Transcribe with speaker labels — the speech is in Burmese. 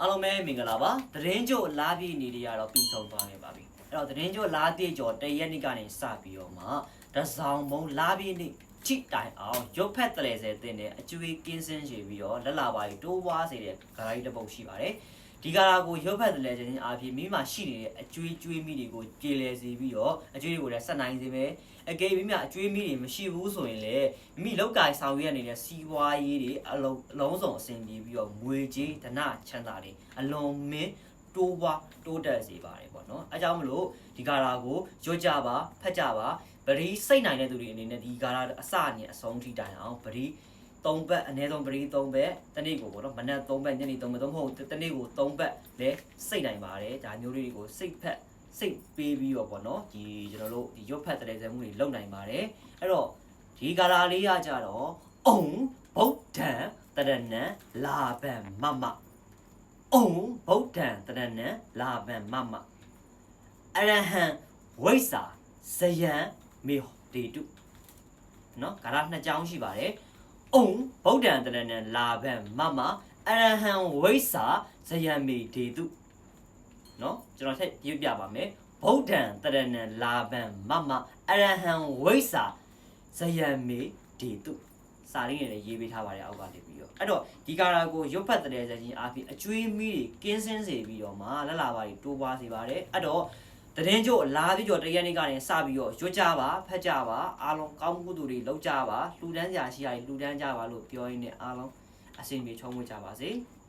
Speaker 1: အားလုံးပဲမင်္ဂလာပါသတင်းကြိုလာပြည့်နေတွေကတော့ပြီးဆုံးသွားခဲ့ပါပြီအဲ့တော့သတင်းကြိုလာပြည့်ကျော်တရက်နေ့ကနေစပြီးတော့မှတစောင်းမုံလာပြည့်နေ့ချိတိုင်အောင်ရုပ်ဖက်တလဲဆဲတင်တဲ့အကျွေးကင်းစင်းရှည်ပြီးတော့လက်လာပါကြီးတိုးွားစေတဲ့ဂရိုင်းတစ်ပုတ်ရှိပါတယ် ဒီကာလာကိုရုပ်ဖက်တလဲခြင်းအပြင်မိမရှိနေတဲ့အကျွေးကျွေးမိတွေကိုကြေလဲစေပြီးတော့အကျွေးတွေကိုလည်းဆက်နိုင်စေမယ်အကယ်၍မြအကျွေးမိတွေမရှိဘူးဆိုရင်လည်းမိမိလောက်ကင်ဆောင်ရွက်နေတဲ့စီးပွားရေးတွေအလုံးအလုံးစုံအဆင်ပြေပြီးတော့ငွေကြေးဓနချမ်းသာတွေအလွန်မင်းတိုးပွားတိုးတက်စေပါတယ်ပေါ့နော်အဲကြောင့်မလို့ဒီကာလာကိုရွတ်ကြပါဖတ်ကြပါပရိစိတ်နိုင်တဲ့သူတွေအနေနဲ့ဒီကာလာအစအမြင်အဆုံးထိတိုင်အောင်ပရိ ၃ဘက်အနည်းဆုံးပရိ၃ဘက်တနေ့ကိုပေါ့နော်မနက်၃ဘက်ညနေ၃ဘက်သုံးမဟုတ်တနေ့ကို၃ဘက်လဲစိတ်နိုင်ပါတယ်ဒါမျိုးလေးတွေကိုစိတ်ဖက်စိတ်ပေးပြီးတော့ပေါ့နော်ဒီကျွန်တော်တို့ဒီရွတ်ဖက်တဲ့ဇာတ်မှုတွေလုပ်နိုင်ပါတယ်အဲ့တော့ဒီကာလာလေးရကြတော့အုံဗုဒ္ဓံတရဏံလာဘံမမအုံဗုဒ္ဓံတရဏံလာဘံမမအရဟံဝိဇ္ဇာဇယံမေတေတုနော်ကာလာနှစ်ကြောင်းရှိပါတယ် အုံဗုဒ္ဓံတရဏံလာဘံမမအရဟံဝိဇ္ဇာဇယံမေတေတုနော်ကျွန်တော်ထပ်ပြပြပါမယ်ဗုဒ္ဓံတရဏံလာဘံမမအရဟံဝိဇ္ဇာဇယံမေတေတုစာရင်းနဲ့လည်းရေးပေးထားပါတယ်အောက်ကနေပြီးတော့အဲ့တော့ဒီကာရာကိုရုပ်ဖတ်တဲ့ဇာတ်ချင်းအားဖြင့်အကျွေးမီးတွေကင်းစင်းစေပြီးတော့မှလက်လာပါတွေတိုးပွားစေပါတယ်အဲ့တော့ တရင်ကျို့လာပြီးတော့တရက်နေ့ကနေစပြီးတော့ရွတ်ကြပါဖတ်ကြပါအားလုံးကောင်းမှုသူတွေလောက်ကြပါလှူဒန်းကြရှိရည်လှူဒန်းကြပါလို့ပြောရင်းနဲ့အားလုံးအစီအမီချုံးဝကြပါစေ။